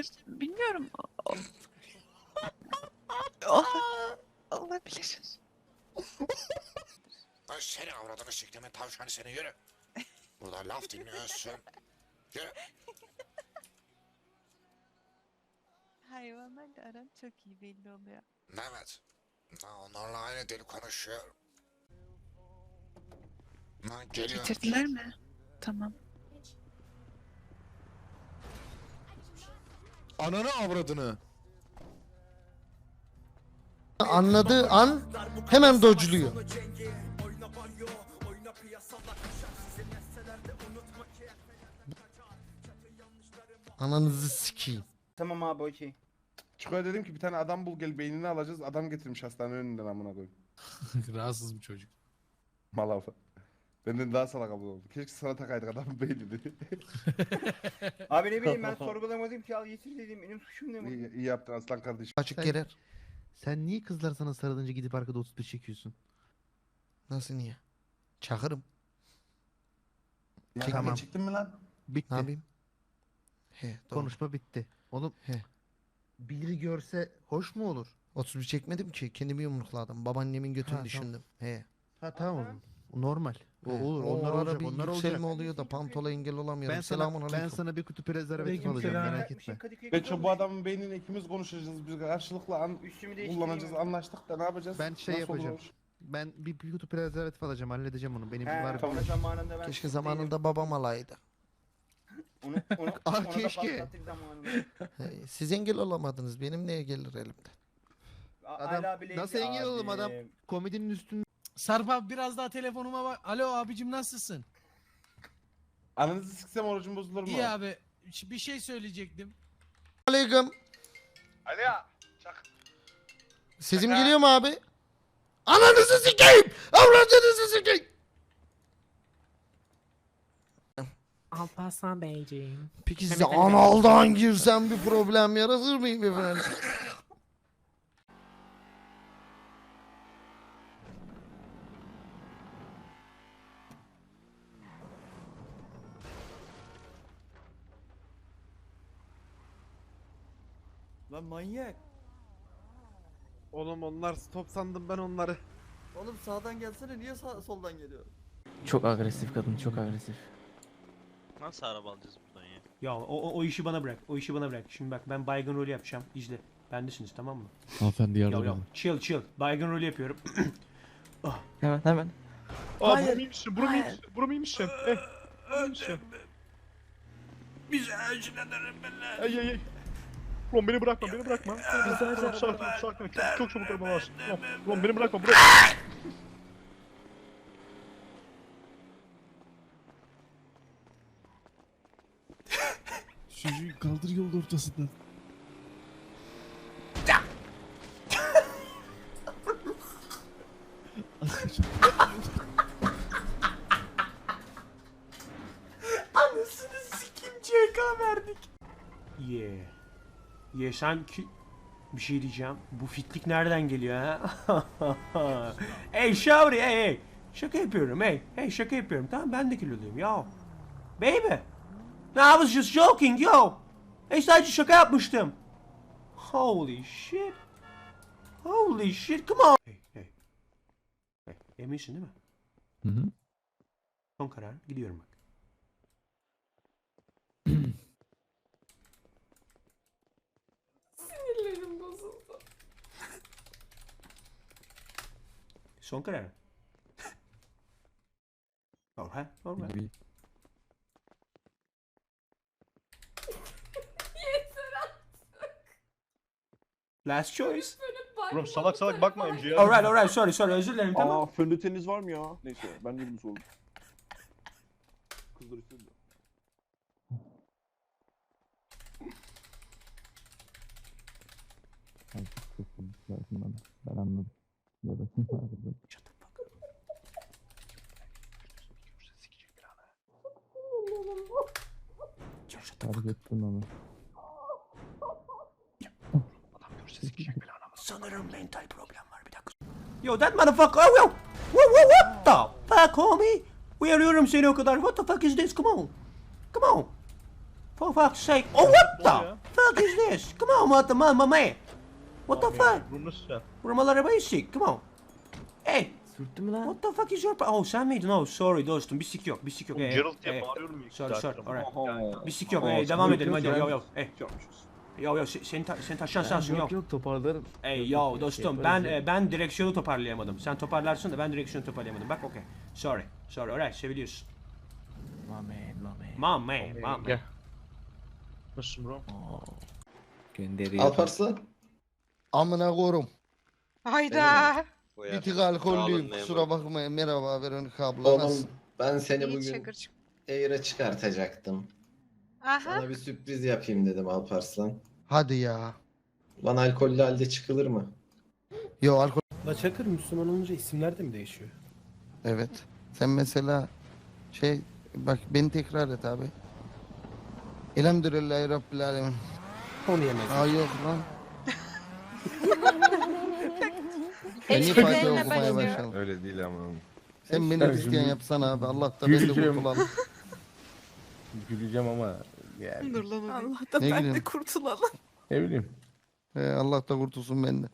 İşte bilmiyorum. O- o- olabilir. Lan seni avradını sikleme tavşanı seni yürü. Burada laf dinliyorsun. Yürü. Hayvanlarla aran çok iyi belli oluyor. Mehmet. Lan onlarla aynı dil konuşuyor. Lan geliyor. Getirdiler mi? Tamam. Ananı avradını. Anladığı an hemen dodge'luyor. Ananızı sikeyim. Tamam abi okey. Çıkıyor dedim ki bir tane adam bul gel beynini alacağız. Adam getirmiş hastane önünden amına koyayım. Rahatsız bir çocuk. Malafı. Benden daha salak abla oldu. Keşke sana takaydık adamın beynini. Abi ne bileyim ben sorgulamadım ki al getir dedim. Benim suçum ne bu? iyi, iyi yaptın aslan kardeşim. Açık Sen- gerer. Sen niye kızlar sana sarılınca gidip arkada 31 çekiyorsun? Nasıl niye? Çakırım. Ya Tamam. kanka çıktın mı lan? Bitti. Ne yapayım? He doğru. Konuşma bitti. Oğlum He. biri görse hoş mu olur? 31 çekmedim ki. Kendimi yumrukladım. Babaannemin götünü Ha, tamam. düşündüm. He. Ha tamam oğlum. Normal. O olur. O Onlar ara olacak. bir Onlar yükselme olacak. oluyor da pantola engel olamıyorum. Ben Selamun sana, ben aleyküm. sana bir kutu prezervatif Aleyküm alacağım selam. merak Bir şey etme. Kızı bu adamın beynini ikimiz konuşacağız. Biz karşılıklı an Üstümü değiştireyim. kullanacağız. Anlaştık da ne yapacağız? Ben şey Nasıl yapacağım. olur? Ben bir, bir kutu prezervatif alacağım. Halledeceğim onu. Benim He, var. tamam. ama zamanında ben Keşke değilim. zamanında babam alaydı. Onu, onu, Ah, onu da keşke. patlattık zamanında. He, Siz engel olamadınız. Benim neye gelir elimden? A- Adam- bile- nasıl engel oğlum adam? Komedinin üstünde Sarp abi biraz daha telefonuma bak. Alo abicim nasılsın? Ananızı siksem orucum bozulur mu? İyi abi. Ş- Bir şey söyleyecektim. Aleyküm. Ali Çak. Sesim geliyor mu abi? Ananızı sikeyim! Avradınızı sikeyim! Alparslan Beyciğim. Peki size analdan girsem bir problem yaratır mıyım efendim? Lan manyak. Oğlum onlar stop sandım ben onları. Oğlum sağdan gelsene niye sağ, soldan geliyor? Çok agresif kadın, çok agresif. Nasıl araba alacağız buradan ya? Ya o, o, o işi bana bırak. O işi bana bırak. Şimdi bak ben baygın rolü yapacağım. İzle. Bendesiniz tamam mı? Hanımefendi Ya ya chill chill. Baygın rolü yapıyorum. Hemen hemen. Aa bura mıymışsın? Bura mıymışsın? Bura mıymışsın? Eh. Mıymışsın? Bize acil ederim benimle. Ey ey ey. Ulan beni bırakma, beni bırakma. Tamam, sakin, sakin. Çok, çok çabuk araba var. Ulan, ulan beni bırakma, bırak. Çocuğu kaldır yolda ortasından. Anasını sikim CK verdik. Yeah. Yeah sen ki... Bir şey diyeceğim. Bu fitlik nereden geliyor ha? hey Şavri hey hey. Şaka yapıyorum hey. Hey şaka yapıyorum. Tamam ben de kiloluyum ya. Baby. No, I was just joking yo. Hey sadece şaka yapmıştım. Holy shit. Holy shit come on. Hey hey. Hey eminsin değil mi? Hı hı. Son karar gidiyorum bak. Son karar. Alright, alright. Last choice. Bro salak salak bakma MC'ye. Alright, alright. Sorry, sorry. Özür dilerim. Tamam. Aa fondöteniniz var mı ya? Neyse ben de bunu sordum. Kızlar istedi. Ben anladım. The fuck up. ettin onu. Sanırım mental problem var. Bir dakika. Yo that motherfucker. Oh, yo. What, what, what the fuck homie? Uyarıyorum seni o kadar. What the fuck is this? Come on. Come on. For fuck's sake. Oh what the fuck? is this? Come on what the mama man. What the fuck? Buramal arabayı sik. Come on. Hey. Sürttü mü lan? What the fuck is your... Oh sen miydin? Oh sorry dostum. Bir sik yok. Bir sik yok. Ee, Geralt diye ee, bağırıyorum ilk Sorry sorry. Alright. Bir sik yok. Ee, sen devam de edelim hadi. Yo yo. Hey. Yo yo se- seni, ta seni taşıyan sensin yo. Yok yok toparlarım. Ey yo dostum ben e, ben direksiyonu toparlayamadım. Sen toparlarsın da ben direksiyonu toparlayamadım. Bak okey. Sorry. Sorry. Alright seviliyorsun. My man, my man. Mom man. Mom man. Gel. Nasılsın bro? Gönderiyor. Alparslan. Amına korum. Hayda. Bir tık alkollüyüm. Kusura bakma. Merhaba Veronika abla. Nasılsın? ben seni İyi bugün Çakır'cığım. Air'e çıkartacaktım. Aha. bir sürpriz yapayım dedim Alparslan. Hadi ya. Lan alkollü halde çıkılır mı? Yo alkol. La Çakır Müslüman olunca isimler de mi değişiyor? Evet. Sen mesela şey bak beni tekrar et abi. Elhamdülillahi Rabbil Alemin. Onu yemez. Aa yok lan. Ben niye Eşliklerine Fatiha okumaya başlıyor. başladım? Öyle değil ama. Sen beni Hristiyan yapsana abi. Allah da ben de Güleceğim. kurtulalım. Güleceğim ama yani Allah'tan Ne ben de gülüyorsun? kurtulalım. ne bileyim. He, Allah da kurtulsun benden.